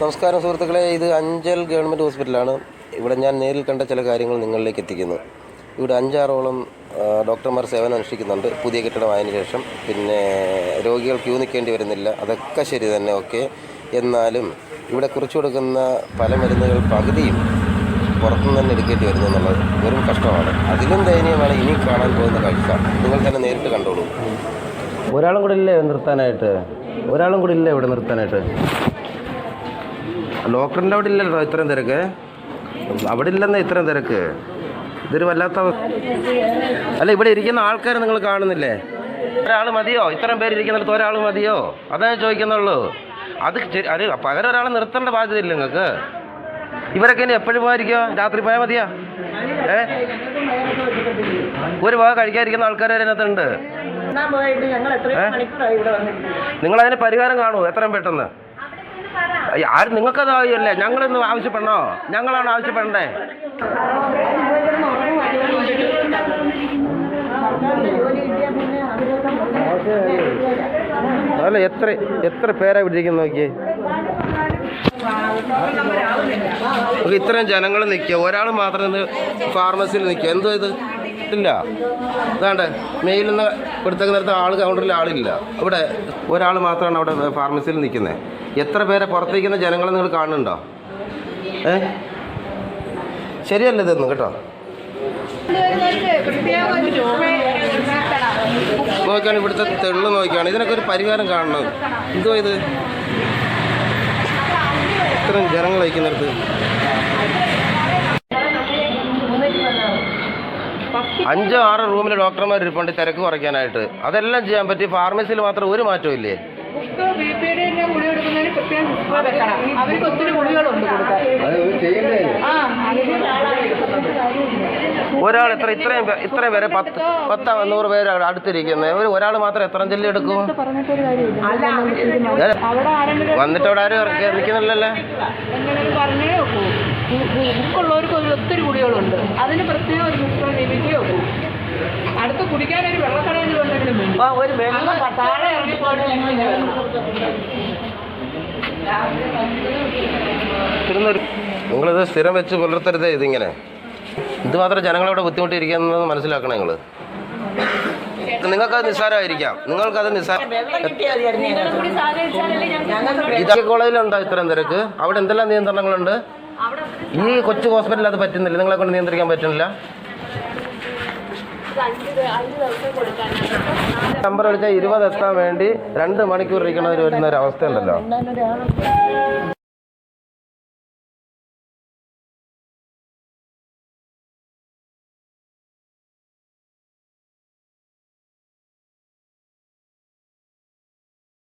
നമസ്കാരം സുഹൃത്തുക്കളെ ഇത് അഞ്ചൽ ഗവൺമെന്റ് ഹോസ്പിറ്റലാണ്. ഇവിടെ ഞാൻ നേരിൽ കണ്ട ചില കാര്യങ്ങൾ നിങ്ങളിലേക്ക് എത്തിക്കുന്നു. ഇവിടെ അഞ്ചാറോളം ഡോക്ടർമാർ സേവനം അനുഷ്ഠിക്കുന്നുണ്ട്. പുതിയ കെട്ടിടമായതിനു ശേഷം. പിന്നെ രോഗികൾ ക്യൂ നിൽക്കേണ്ടി വരുന്നില്ല. അതൊക്കെ ശരി തന്നെ ഓക്കെ. എന്നാലും ഇവിടെ കുറിച്ചു കൊടുക്കുന്ന പല മരുന്നുകൾ പകുതിയും പുറത്തുനിന്ന് തന്നെ എടുക്കേണ്ടി വരുന്നു എന്നുള്ളത് വെറും കഷ്ടമാണ്. അതിലും ദയനീയമാണ് ഇനി കാണാൻ പോകുന്ന കാഴ്ച. നിങ്ങൾ തന്നെ നേരിട്ട് കണ്ടോളൂ. ഒരാളും കൂടെ ഇല്ലേ നിർത്താനായിട്ട്? ഒരാളും കൂടെ ഇല്ലേ ഇവിടെ നിർത്താനായിട്ട്? ഡോക്ടറിന്റെ അവിടെ ഇല്ലല്ലോ ഇത്രയും തിരക്ക്. അവിടെ ഇല്ലെന്നേ ഇത്രയും തിരക്ക്. ഇതൊരു വല്ലാത്ത അല്ല ഇവിടെ ഇരിക്കുന്ന ആൾക്കാർ നിങ്ങൾ കാണുന്നില്ലേ? ഒരാൾ മതിയോ? ഇത്രയും പേര് ഇരിക്കുന്നിടത്ത് ഒരാൾ മതിയോ? അതാണ് ചോദിക്കുന്നുള്ളൂ. അത് അത് പകരം ഒരാളെ നിർത്തേണ്ട ബാധ്യതയില്ല നിങ്ങൾക്ക്. ഇവരൊക്കെ ഇനി എപ്പോഴും പോകാതിരിക്കുക രാത്രി പോയാൽ മതിയാ? ഏ? ഒരു ഭാഗം കഴിക്കാതിരിക്കുന്ന ആൾക്കാർ വരെ അതിനകത്തുണ്ട് നിങ്ങളതിന് നിങ്ങൾ അതിന് പരിഹാരം കാണുമോ എത്രയും പെട്ടെന്ന്. ആരും നിങ്ങൾക്കത് ആവശ്യമല്ലേ ഞങ്ങളൊന്ന് ആവശ്യപ്പെടണോ? ഞങ്ങളാണ് ആവശ്യപ്പെടണ്ടേ? അല്ല എത്ര എത്ര പേരാ വിട്ടിരിക്കുന്നത് നോക്കിയേ? ഇത്രയും ജനങ്ങൾ നിൽക്കുക. ഒരാൾ മാത്രം ഫാർമസിയിൽ നിൽക്കുക. എന്തോ ഇത്? ഇല്ല അതാണ്ട് മെയിൽ നിന്ന് കൊടുത്തേക്ക് നേരത്തെ ആൾ കൗണ്ടറിൽ ആളില്ല. അവിടെ ഒരാൾ മാത്രമാണ് അവിടെ ഫാർമസിയിൽ നിൽക്കുന്നത് എത്ര പേരെ പുറത്തേക്കുന്ന ജനങ്ങളെ നിങ്ങൾ കാണുന്നുണ്ടോ? ഏ? ശരിയല്ല ഇതൊന്നും കേട്ടോ? നോക്കിയാണ് ഇവിടുത്തെ തെള്ളു നോക്കിയാണ്. ഇതിനൊക്കെ ഒരു പരിഹാരം കാണണം. എന്തോ ഇത്? ഇത്രയും ജനങ്ങൾ അയക്കുന്നിടത്ത് അഞ്ചോ ആറോ റൂമിൽ ഡോക്ടർമാർ ഇരിപ്പുണ്ട് തിരക്ക് കുറയ്ക്കാനായിട്ട്. അതെല്ലാം ചെയ്യാൻ പറ്റി. ഫാർമസിയിൽ മാത്രം ഒരു മാറ്റവും ഇല്ലേ അവർക്ക് ഒത്തിരി ഗുളികളുണ്ട് ഒരാൾ എത്ര ഇത്രയും ഇത്രയും പേരെ പത്ത് പത്ത നൂറ് പേര് അടുത്തിരിക്കുന്നത് ഒരു ഒരാൾ മാത്രം എത്ര ജില്ല എടുക്കും? വന്നിട്ട് അവിടെ ആരും നിൽക്കുന്നില്ലല്ലേ ഒത്തിരി കുടികളുണ്ട്. അതിന് പ്രത്യേകം ഒരു ശുശ്രൂഷ ലഭിക്കേ ഒക്കൂ അടുത്ത് കുടിക്കാൻ ഒരു വെള്ളക്കടയിൽ ഉണ്ടെങ്കിലും ഒരു വെള്ളം താഴെ നിങ്ങളിത് സ്ഥിരം വെച്ച് പുലർത്തരുതേ ഇതിങ്ങനെ. ഇത് മാത്രം ജനങ്ങളോട് ബുദ്ധിമുട്ടിയിരിക്കുന്നത് മനസ്സിലാക്കണം നിങ്ങൾ നിങ്ങൾക്കത് നിസ്സാരമായിരിക്കാം. നിങ്ങൾക്കത് നിസ്സാര ഇതൊക്കെ കോളേജിലുണ്ടോ ഇത്രയും തിരക്ക്? അവിടെ എന്തെല്ലാം നിയന്ത്രണങ്ങളുണ്ട്? ഈ കൊച്ചു ഹോസ്പിറ്റലിൽ അത് പറ്റുന്നില്ല. നിങ്ങളെ കൊണ്ട് നിയന്ത്രിക്കാൻ പറ്റുന്നില്ല. നമ്പർ വിളിച്ചാൽ ഇരുപത് എത്താൻ വേണ്ടി രണ്ട് മണിക്കൂർ ഇരിക്കണവർ വരുന്ന ഒരു അവസ്ഥ ഉണ്ടല്ലോ